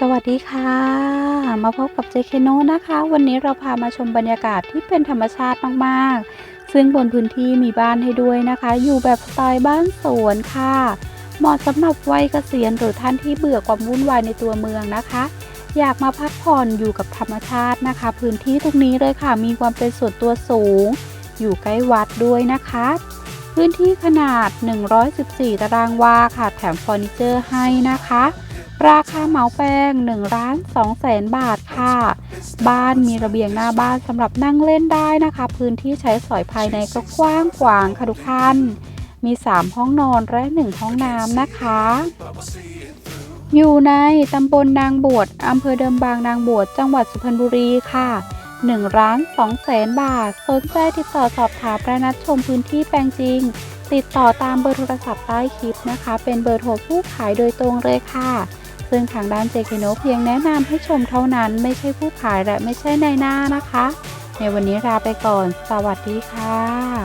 สวัสดีค่ะ มาพบกับเจเคโนนะคะ วันนี้เราพามาชมบรรยากาศที่เป็นธรรมชาติมากๆ ซึ่งบนพื้นที่มีบ้านให้ด้วยนะคะ อยู่แบบสไตล์บ้านสวนค่ะ เหมาะสำหรับวัยเกษียณหรือท่านที่เบื่อความวุ่นวายในตัวเมืองนะคะ อยากมาพักผ่อนอยู่กับธรรมชาตินะคะ พื้นที่ตรงนี้เลยค่ะ มีความเป็นส่วนตัวสูง อยู่ใกล้วัดด้วยนะคะ พื้นที่ขนาด 114 ตารางวาค่ะ แถมเฟอร์นิเจอร์ให้นะคะ ราคาเหมาแปลง1ล้าน2แสนบาทค่ะ บ้านมีระเบียงหน้าบ้านสำหรับนั่งเล่นได้นะคะ พื้นที่ใช้สอยภายในก็กว้างขวางค่ะทุกท่าน มี 3 ห้องนอนและ 1 ห้องน้ำนะคะ อยู่ในตำบลนางบวชอำเภอเดิมบางนางบวชจังหวัดสุพรรณบุรีค่ะ1ล้าน2แสนบาท สนใจติดต่อสอบถามประนัดชมพื้นที่แปลงจริง ติดต่อตามเบอร์โทรศัพท์ใต้คลิปนะคะ เป็นเบอร์โทรผู้ขายโดยตรงเลยค่ะ ซึ่งทางด้านเจคโนเพียงแนะนำให้ชมเท่านั้นไม่ใช่ผู้ขายและไม่ใช่ในหน้านะคะ ในวันนี้ลาไปก่อน สวัสดีค่ะ